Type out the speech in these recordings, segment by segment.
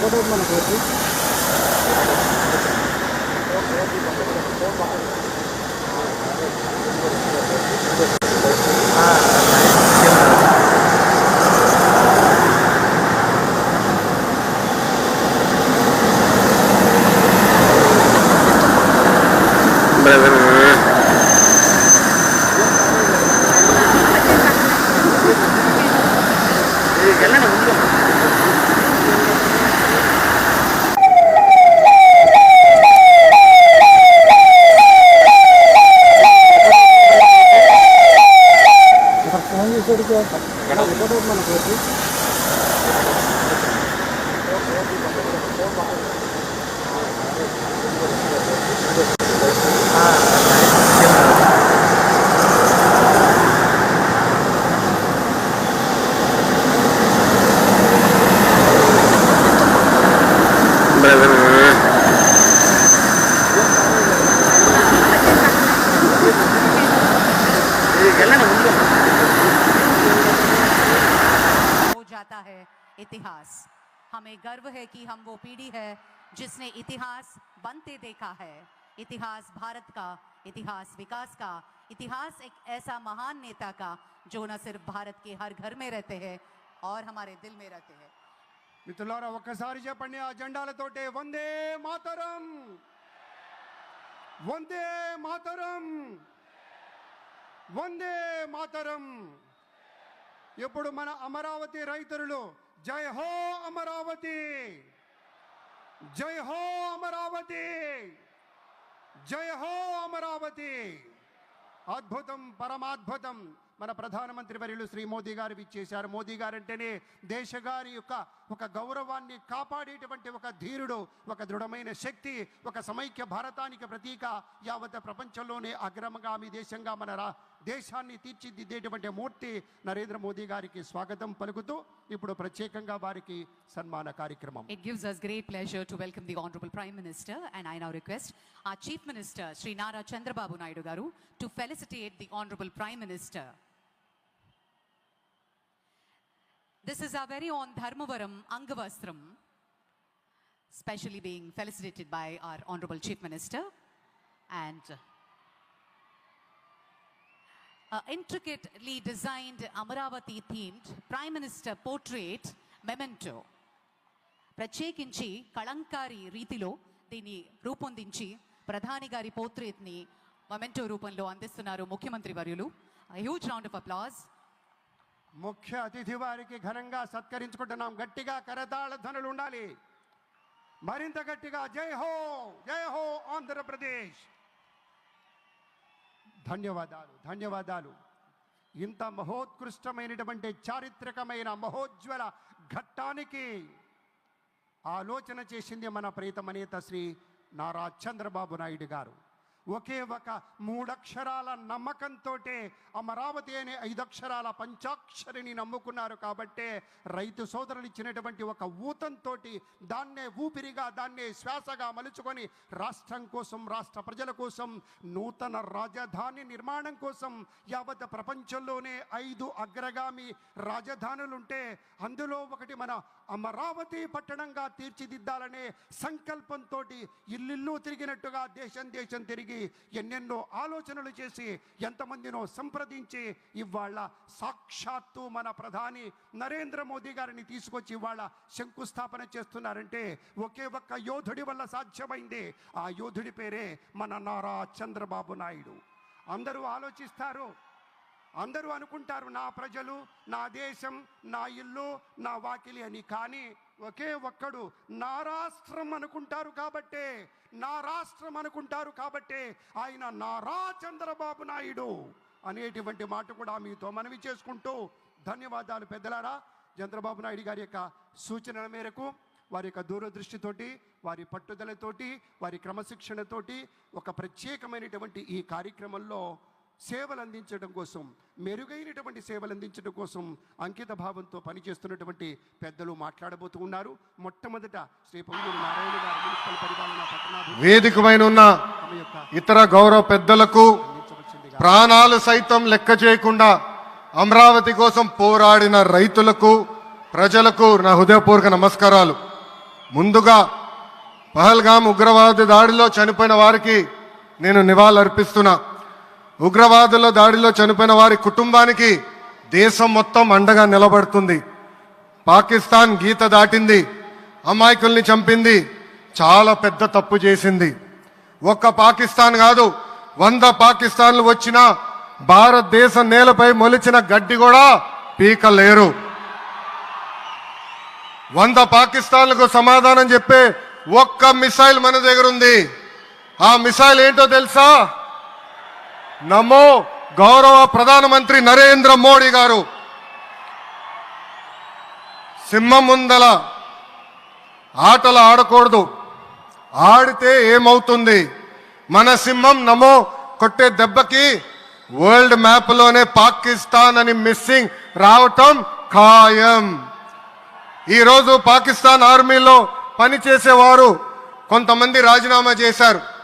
Photo మనకు इतिहास हमें गर्व है कि हम वो पीढ़ी है जिसने इतिहास बनते देखा है इतिहास भारत का इतिहास विकास का इतिहास एक ऐसा महान नेता का जो न सिर्फ भारत के हर घर में रहते हैं और हमारे दिल में रहते हैं మిత్రులారా ఒక్కసారి చెప్పండి ఆ జెండాలతోటే వందే మాతరం వందే మాతరం వందే మాతరం ఇప్పుడు మన అమరావతి రైతులు జై హో అమరావతి! జై హో అమరావతి! జై హో అమరావతి! అద్భుతం పరమాద్భుతం. మన ప్రధానమంత్రి వర్యులు శ్రీ మోదీ గారు ఇచ్చేశారు మోదీ గారు అంటేనే దేశ గారి యొక్క ఒక గౌరవాన్ని కాపాడేటువంటి ఒక ధీరుడు ఒక దృఢమైన శక్తి ఒక సమైక్య భారతానికి ప్రతీక యావత్ ప్రపంచంలోనే అగ్రమగామి దేశంగా మన రా దేశాన్ని తీర్చిదిద్దేటువంటి మూర్తి నరేంద్ర మోదీ గారికి స్వాగతం పలుకుతూ ఇప్పుడు ప్రత్యేకంగా వారికి సన్మాన కార్యక్రమం It gives us great pleasure to welcome the Honorable Prime Minister and I now request our Chief Minister Sri Nara Chandrababu Naidu Garu to felicitate the Honorable Prime Minister. This is our very own Dharmavaram Angavastram, specially being felicitated by our Honorable Chief Minister and uh, intricately designed Amaravati themed Prime Minister portrait memento. ప్రత్యేకించి కళంకారి రీతిలో దీన్ని రూపొందించి ప్రధాని గారి పోర్ట్రేట్ని memento రూపంలో అందిస్తున్నారు ముఖ్యమంత్రి వర్యులు. హ్యూజ్ రౌండ్ ఆఫ్ అప్లాజ్ ముఖ్య అతిథి వారికి ఘనంగా సత్కరించుకుంటున్నాం. గట్టిగా కరతాళ ధనులు ఉండాలి. మరింత గట్టిగా జై హో జై హో ఆంధ్రప్రదేశ్. ధన్యవాదాలు ధన్యవాదాలు. ఇంత మహోత్కృష్టమైనటువంటి చారిత్రకమైన మహోజ్వల ఘట్టానికి ఆలోచన చేసింది మన ప్రీతమనేత శ్రీ నారా చంద్రబాబు నాయుడు గారు. ఒకే ఒక మూడక్షరాల నమ్మకంతో అమరావతి అనే ఐదక్షరాల పంచాక్షరిని నమ్ముకున్నారు కాబట్టే రైతు సోదరులు ఇచ్చినటువంటి ఒక ఊతంతో దాన్నే ఊపిరిగా దాన్నే శ్వాసగా మలుచుకొని రాష్ట్రం కోసం రాష్ట్ర ప్రజల కోసం నూతన రాజధాని నిర్మాణం కోసం యావత్ ప్రపంచంలోనే ఐదు అగ్రగామి రాజధానులుంటే అందులో ఒకటి మన అమరావతి పట్టణంగా తీర్చిదిద్దాలనే సంకల్పంతో ఇల్లిల్లు తిరిగినట్టుగా దేశం దేశం తిరిగి ఎన్నెన్నో ఆలోచనలు చేసి ఎంతమందినో సంప్రదించి ఇవాళ సాక్షాత్తు మన ప్రధాని నరేంద్ర మోదీ గారిని తీసుకొచ్చి ఇవాళ శంకుస్థాపన చేస్తున్నారంటే ఒకే ఒక్క యోధుడి వల్ల సాధ్యమైంది. ఆ యోధుడి పేరే మన నారా చంద్రబాబు నాయుడు. అందరూ ఆలోచిస్తారు అందరూ అనుకుంటారు నా ప్రజలు నా దేశం నా ఇల్లు నా వాకిలి అని. కానీ ఒకే ఒక్కడు నా రాష్ట్రం అనుకుంటారు కాబట్టే నా రాష్ట్రం అనుకుంటారు కాబట్టే ఆయన నారా చంద్రబాబు నాయుడు అనేటువంటి మాట కూడా మీతో మనవి చేసుకుంటూ ధన్యవాదాలు పెద్దలారా. చంద్రబాబు నాయుడు గారి యొక్క సూచనల మేరకు వారి యొక్క దూరదృష్టితోటి వారి పట్టుదలతోటి వారి క్రమశిక్షణతోటి ఒక ప్రత్యేకమైనటువంటి ఈ కార్యక్రమంలో సేవలు అందించడం కోసం మెరుగైనటువంటి సేవలు అందించడం కోసం అంకిత భావంతో పనిచేస్తున్నటువంటి పెద్దలు మాట్లాడబోతూ ఉన్నారు. మొట్టమొదట శ్రీ పొంగూరు నారాయణ గారు మున్సిపల్ పరిపాలన వేదికమైన ఉన్న ఇతర గౌరవ పెద్దలకు ప్రాణాలు సైతం లెక్క చేయకుండా అమరావతి కోసం పోరాడిన రైతులకు ప్రజలకు నా హృదయపూర్వక నమస్కారాలు. ముందుగా పహల్గాం ఉగ్రవాద దాడిలో చనిపోయిన వారికి నేను నివాళులర్పిస్తున్నా. ఉగ్రవాదుల దాడిలో చనిపోయిన వారి కుటుంబానికి దేశం మొత్తం అండగా నిలబడుతుంది. పాకిస్తాన్ గీత దాటింది. అమాయకుల్ని చంపింది. చాలా పెద్ద తప్పు చేసింది. ఒక్క పాకిస్తాన్ కాదు వంద పాకిస్తాన్లు వచ్చినా భారతదేశ నేలపై మొలిచిన గడ్డి కూడా పీకలేరు. వంద పాకిస్తాన్లకు సమాధానం చెప్పే ఒక్క మిసైల్ మన దగ్గర ఉంది ఆ మిసైల్ ఏంటో తెలుసా? నమో గౌరవ ప్రధానమంత్రి నరేంద్ర మోడీ గారు. సింహం ముందల ఆటలు ఆడకూడదు. ఆడితే ఏమవుతుంది? మన సింహం నమో కొట్టే దెబ్బకి వరల్డ్ మ్యాప్లోనే పాకిస్తాన్ అని మిస్సింగ్ రావటం ఖాయం. ఈరోజు పాకిస్తాన్ ఆర్మీలో పనిచేసేవారు కొంతమంది రాజీనామా చేశారు.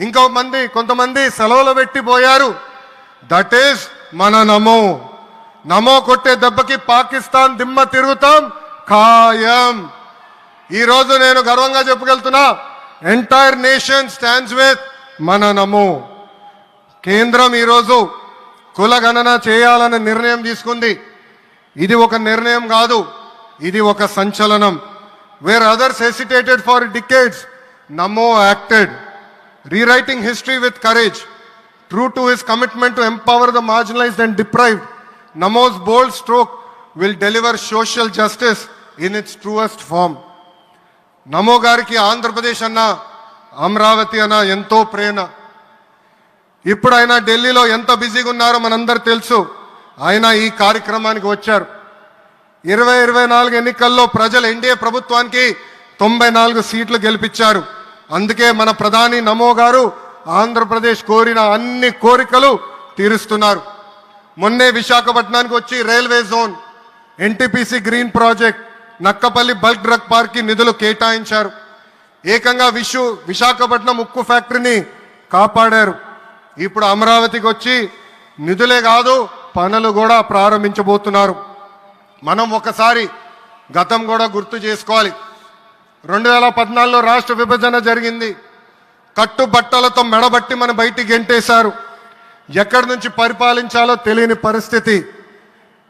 ఇంకో మంది కొంతమంది సెలవులు పెట్టిపోయారు దట్ ఈస్ మన నమో. నమో కొట్టే దెబ్బకి పాకిస్తాన్ దిమ్మ తిరుగుతాం ఖాయం. ఈరోజు నేను గర్వంగా చెప్పగలుగుతున్నా ఎంటైర్ నేషన్ స్టాండ్స్ విత్ మన నమో. కేంద్రం ఈరోజు కులగణన చేయాలనే నిర్ణయం తీసుకుంది. ఇది ఒక నిర్ణయం కాదు ఇది ఒక సంచలనం. Where others hesitated for decades Namo acted rewriting history with courage true to his commitment to empower the marginalised and deprived Namo's bold stroke will deliver social justice in its truest form Namo గారికి ఆంధ్రప్రదేశ్ అన్న అమరావతి అన్న ఎంతో ప్రేమ ఇప్పుడు ఆయన ఢిల్లీలో ఎంత బిజీగా ఉన్నారో మనందరు తెలుసు. ఆయన ఈ కార్యక్రమానికి వచ్చారు. ఇరవై ఇరవై నాలుగు ఎన్నికల్లో ప్రజలు ఎన్డీఏ ప్రభుత్వానికి తొంభై నాలుగు సీట్లు గెలిపించారు. అందుకే మన ప్రధాని నమో గారు ఆంధ్రప్రదేశ్ కోరిన అన్ని కోరికలు తీరుస్తున్నారు. మొన్నే విశాఖపట్నానికి వచ్చి railway zone NTPC green project Nakkapalli bulk drug పార్క్కి నిధులు కేటాయించారు. ఏకంగా విషు విశాఖపట్నం ఉక్కు ఫ్యాక్టరీని కాపాడారు. ఇప్పుడు అమరావతికి వచ్చి నిధులే కాదు పనులు కూడా ప్రారంభించబోతున్నారు. మనం ఒకసారి గతం కూడా గుర్తు చేసుకోవాలి. రెండు వేల పద్నాలుగులో రాష్ట్ర విభజన జరిగింది. కట్టుబట్టలతో మెడబట్టి మన బయటికి గెంటేశారు. ఎక్కడి నుంచి పరిపాలించాలో తెలియని పరిస్థితి.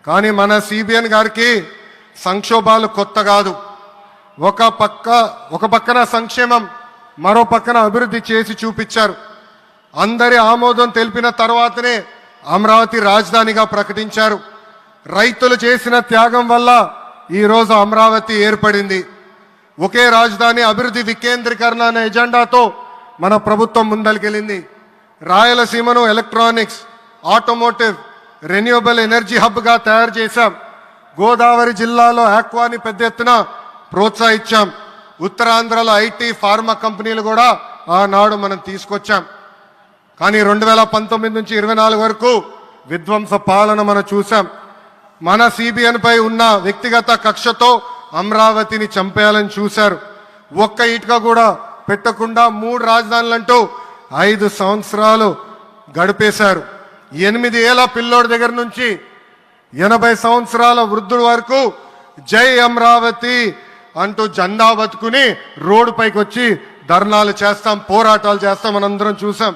కానీ మన సిబిఎన్ గారికి సంక్షోభాలు కొత్త కాదు. ఒక పక్క ఒక పక్కన సంక్షేమం మరో పక్కన అభివృద్ధి చేసి చూపించారు. అందరి ఆమోదం తెలిపిన తర్వాతనే అమరావతి రాజధానిగా ప్రకటించారు. రైతులు చేసిన త్యాగం వల్ల ఈరోజు అమరావతి ఏర్పడింది. ఒకే రాజధాని అభివృద్ధి వికేంద్రీకరణ అనే ఎజెండాతో మన ప్రభుత్వం ముందలికెళ్ళింది రాయలసీమను ఎలక్ట్రానిక్స్ ఆటోమోటివ్ రెన్యూబుల్ ఎనర్జీ హబ్గా తయారు చేశాం. గోదావరి జిల్లాలో ఆక్వాని పెద్ద ఎత్తున ప్రోత్సహించాం. ఉత్తరాంధ్రలో ఐటీ ఫార్మా కంపెనీలు కూడా ఆనాడు మనం తీసుకొచ్చాం. కానీ రెండు వేల పంతొమ్మిది నుంచి ఇరవై నాలుగు వరకు విధ్వంస పాలన మనం చూసాం మన సిబిఎన్పై ఉన్న వ్యక్తిగత కక్షతో అమరావతిని చంపేయాలని చూశారు. ఒక్క ఇటుక కూడా పెట్టకుండా మూడు రాజధానులంటూ ఐదు సంవత్సరాలు గడిపేశారు. ఎనిమిది ఏళ్ళ పిల్లోడి దగ్గర నుంచి ఎనభై సంవత్సరాల వృద్ధుడు వరకు జై అమరావతి అంటూ జెండా బతుకుని రోడ్డు పైకి వచ్చి ధర్నాలు చేస్తాం పోరాటాలు చేస్తాం మనందరం చూసాం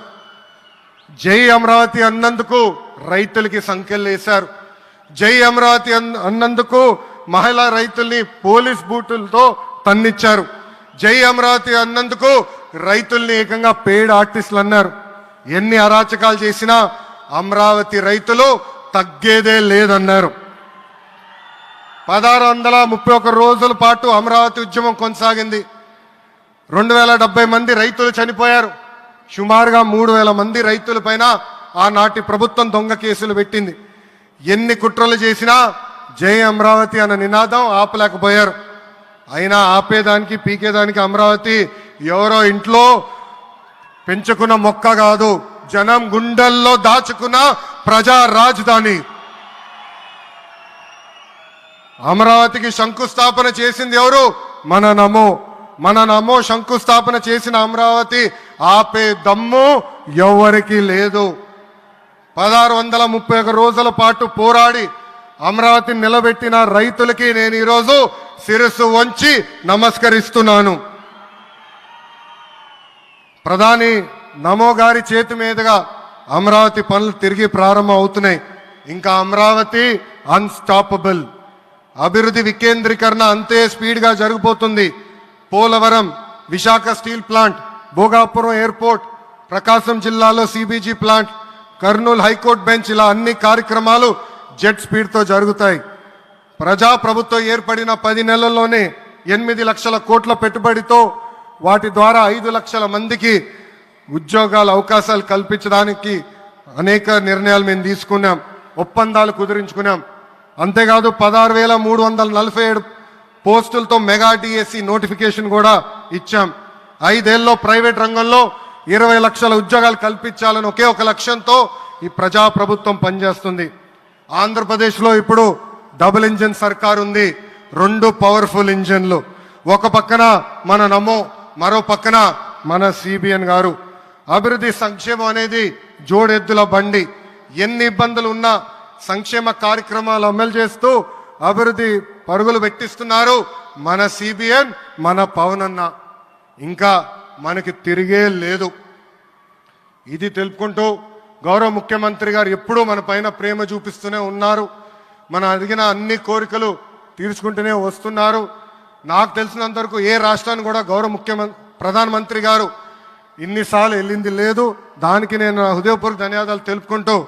జై అమరావతి అన్నందుకు రైతులకి సంఖ్యలు వేశారు జై అమరావతి అన్- అన్నందుకు మహిళా రైతుల్ని పోలీస్ బూటులతో తన్నిచ్చారు. జై అమరావతి అన్నందుకు రైతుల్ని ఏకంగా పేడ్ ఆర్టిస్టులు అన్నారు. ఎన్ని అరాచకాలు చేసినా అమరావతి రైతులు తగ్గేదే లేదన్నారు. పదహారు వందల ముప్పై ఒక్క రోజుల పాటు అమరావతి ఉద్యమం కొనసాగింది. రెండు వేల డెబ్బై మంది రైతులు చనిపోయారు. సుమారుగా మూడు వేల మంది రైతుల పైన ఆనాటి ప్రభుత్వం దొంగ కేసులు పెట్టింది. ఎన్ని కుట్రలు చేసినా జై అమరావతి అన్న నినాదం ఆపలేకపోయారు. అయినా ఆపేదానికి పీకేదానికి అమరావతి ఎవరో ఇంట్లో పెంచుకున్న మొక్క కాదు. జనం గుండెల్లో దాచుకున్న ప్రజా రాజధాని. అమరావతికి శంకుస్థాపన చేసింది ఎవరు? మన నమో. మన నమో శంకుస్థాపన చేసిన అమరావతి ఆపే దమ్ము ఎవరికి లేదు. పదహారు వందల ముప్పై ఒక రోజుల పాటు పోరాడి అమరావతిని నిలబెట్టిన రైతులకి నేను ఈరోజు శిరస్సు వంచి నమస్కరిస్తున్నాను. ప్రధాని నమో గారి చేతి మీదుగా అమరావతి పనులు తిరిగి ప్రారంభం అవుతున్నాయి. ఇంకా అమరావతి అన్స్టాపబుల్ అభివృద్ధి వికేంద్రీకరణ అంతే స్పీడ్గా జరిగిపోతుంది Polavaram Visakha steel plant Bhogapuram airport Prakasam జిల్లాలో CBG plant Kurnool high court bench ఇలా అన్ని కార్యక్రమాలు జెట్ స్పీడ్తో జరుగుతాయి. ప్రజా ప్రభుత్వం ఏర్పడిన పది నెలల్లోనే ఎనిమిది లక్షల కోట్ల పెట్టుబడితో వాటి ద్వారా ఐదు లక్షల మందికి ఉద్యోగాల అవకాశాలు కల్పించడానికి అనేక నిర్ణయాలు మేము తీసుకున్నాం. ఒప్పందాలు కుదిరించుకున్నాం. అంతేకాదు పదహారు వేల మూడు వందల నలభై ఏడు పోస్టులతో మెగా డిఎస్సి నోటిఫికేషన్ కూడా ఇచ్చాం. ఐదేళ్ళలో ప్రైవేట్ రంగంలో ఇరవై లక్షల ఉద్యోగాలు కల్పించాలని ఒకే ఒక లక్ష్యంతో ఈ ప్రజా ప్రభుత్వం పనిచేస్తుంది. ఆంధ్రప్రదేశ్లో ఇప్పుడు డబుల్ ఇంజిన్ సర్కార్ ఉంది. రెండు పవర్ఫుల్ ఇంజిన్లు. ఒక పక్కన మన నమో మరో పక్కన మన సిబిఎన్ గారు. అభివృద్ధి సంక్షేమం అనేది జోడెద్దుల బండి. ఎన్ని ఇబ్బందులు ఉన్నా సంక్షేమ కార్యక్రమాలు అమలు చేస్తూ అభివృద్ధి పరుగులు పెట్టిస్తున్నారు మన సిబిఎన్ మన పవన్ అన్న. ఇంకా మనకి తిరిగే లేదు. ఇది తెలుపుకుంటూ గౌరవ ముఖ్యమంత్రి గారు ఎప్పుడూ మన పైన ప్రేమ చూపిస్తూనే ఉన్నారు. మన అడిగిన అన్ని కోరికలు తీర్చుకుంటూనే వస్తున్నారు. నాకు తెలిసినంత వరకు ఏ రాష్ట్రాన్ని కూడా గౌరవ ముఖ్యమంత్రి ప్రధానమంత్రి గారు ఇన్నిసార్లు వెళ్ళింది లేదు. దానికి నేను నా హృదయపూర్వక ధన్యవాదాలు తెలుపుకుంటూ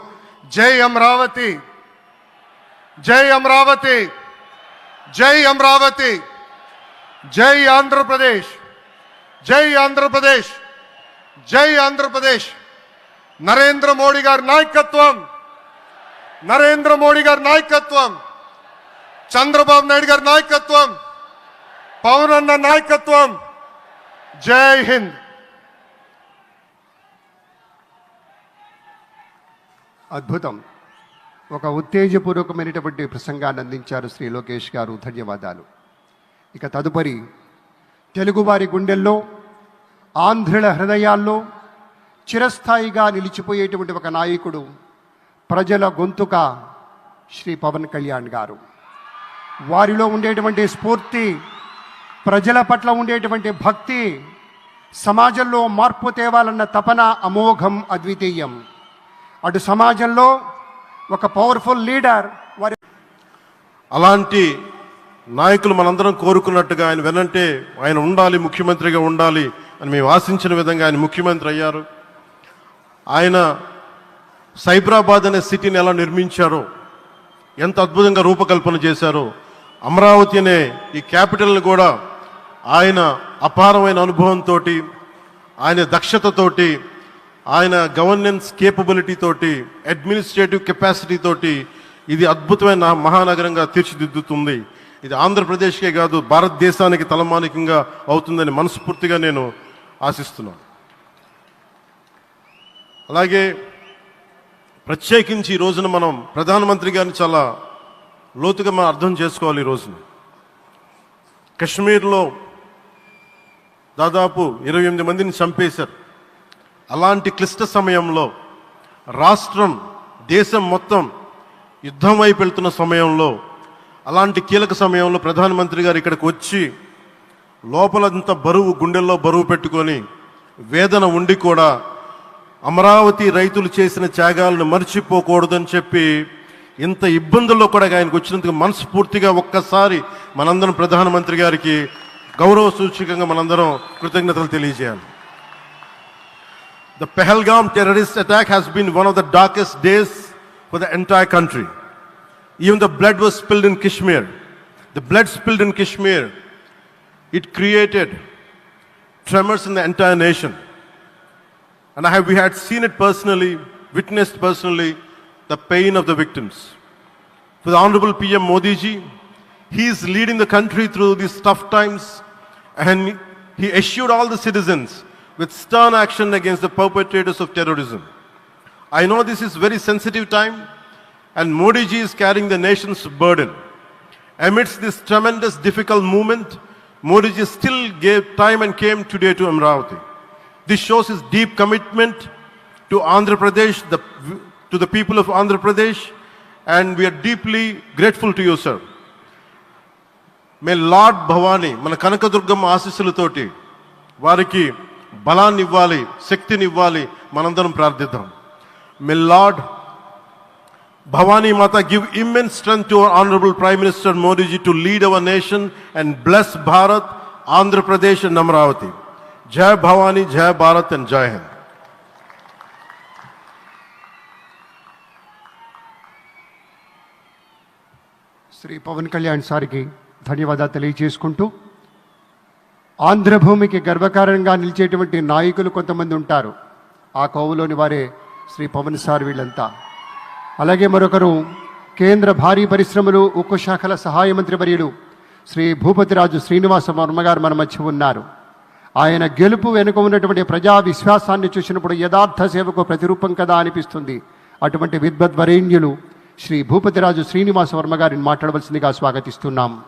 జై అమరావతి! జై అమరావతి! జై అమరావతి! జై ఆంధ్రప్రదేశ్! జై ఆంధ్రప్రదేశ్! జై ఆంధ్రప్రదేశ్! నరేంద్ర మోడీ గారి నాయకత్వం. నరేంద్ర మోడీ గారి నాయకత్వం. చంద్రబాబు నాయుడు గారి నాయకత్వం. పవన్ అన్న నాయకత్వం. జై హింద్. అద్భుతం. ఒక ఉత్తేజపూర్వకమైనటువంటి ప్రసంగాన్ని అందించారు శ్రీ లోకేష్ గారు. ధన్యవాదాలు. ఇక తదుపరి తెలుగువారి గుండెల్లో ఆంధ్రుల హృదయాల్లో చిరస్థాయిగా నిలిచిపోయేటువంటి ఒక నాయకుడు ప్రజల గొంతుక శ్రీ పవన్ కళ్యాణ్ గారు. వారిలో ఉండేటువంటి స్ఫూర్తి ప్రజల పట్ల ఉండేటువంటి భక్తి సమాజంలో మార్పు తేవాలన్న తపన అమోఘం అద్వితీయం. అటు సమాజంలో ఒక పవర్ఫుల్ లీడర్ వారి అలాంటి నాయకులు మనందరం కోరుకున్నట్టుగా ఆయన వెనంటే ఆయన ఉండాలి ముఖ్యమంత్రిగా ఉండాలి అని మేము ఆశించిన విధంగా ఆయన ముఖ్యమంత్రి అయ్యారు. ఆయన సైబరాబాద్ అనే సిటీని ఎలా నిర్మించారో ఎంత అద్భుతంగా రూపకల్పన చేశారో అమరావతి అనే ఈ క్యాపిటల్ని కూడా ఆయన అపారమైన అనుభవంతో ఆయన దక్షతతోటి ఆయన గవర్నెన్స్ కేపబిలిటీ తోటి అడ్మినిస్ట్రేటివ్ కెపాసిటీ తోటి ఇది అద్భుతమైన మహానగరంగా తీర్చిదిద్దుతుంది. ఇది ఆంధ్రప్రదేశ్కే కాదు భారతదేశానికి తలమానికంగా అవుతుందని మనస్ఫూర్తిగా నేను ఆశిస్తున్నాను. అలాగే ప్రత్యేకించి ఈ రోజున మనం ప్రధానమంత్రి గారిని చాలా లోతుగా మనం అర్థం చేసుకోవాలి ఈ రోజున. కశ్మీర్లో దాదాపు ఇరవై ఎనిమిది మందిని చంపేశారు. అలాంటి క్లిష్ట సమయంలో రాష్ట్రం దేశం మొత్తం యుద్ధం వైపు వెళ్తున్న సమయంలో అలాంటి కీలక సమయంలో ప్రధానమంత్రి గారు ఇక్కడికి వచ్చి లోపలంత బరువు గుండెల్లో బరువు పెట్టుకొని వేదన ఉండి కూడా అమరావతి రైతులు చేసిన త్యాగాలను మర్చిపోకూడదని చెప్పి ఇంత ఇబ్బందుల్లో కూడా ఆయనకు వచ్చినందుకు మనస్ఫూర్తిగా ఒక్కసారి మనందరం ప్రధానమంత్రి గారికి గౌరవ సూచికంగా మనందరం కృతజ్ఞతలు తెలియజేయాలి. The Pahalgam terrorist attack has been one of the darkest days for the entire country even the blood was spilled in Kashmir the blood spilled in Kashmir it created tremors in the entire nation And I have, we had seen it personally, witnessed personally, the pain of the victims. For the Honorable PM Modi ji, he is leading the country through these tough times and he assured all the citizens with stern action against the perpetrators of terrorism. I know this is very sensitive time and Modi ji is carrying the nation's burden. Amidst this tremendous difficult moment, Modi ji still gave time and came today to Amravati. This shows his deep commitment to Andhra Pradesh, the, to the people of Andhra Pradesh, and we are deeply grateful to you, sir. May lord Bhavani మన కనకదుర్గమ్మ ఆశీస్సులతోటి వారికి బలాన్ని ఇవ్వాలి శక్తిని ఇవ్వాలి మనందరం ప్రార్థిద్దాం may lord Bhavani Mata give immense strength to our honourable prime minister Modiji to lead our nation and bless Bharat Andhra Pradesh and Amaravati Jai Bhavani Jai Bharat and Jai Hind Shri Pawan Kalyan సార్కి ధన్యవాదాలు తెలియజేసుకుంటూ ఆంధ్రభూమికి గర్వకారణంగా నిలిచేటువంటి నాయకులు కొంతమంది ఉంటారు ఆ కోవలోని వారే Shri Pawan sir వీళ్ళంతా అలాగే మరొకరు కేంద్ర భారీ పరిశ్రమలు ఉక్కు శాఖల సహాయ మంత్రి వర్యులు శ్రీ భూపతిరాజు శ్రీనివాస వర్మ గారు మన మధ్య ఉన్నారు ఆయన గెలుపు వెనుక ఉన్నటువంటి ప్రజా విశ్వాసాన్ని చూసినప్పుడు యథార్థ సేవకు ప్రతిరూపం కదా అనిపిస్తుంది. అటువంటి విద్వద్వరేణ్యులు శ్రీ భూపతిరాజు శ్రీనివాస వర్మ గారిని మాట్లాడవలసిందిగా స్వాగతిస్తున్నాం.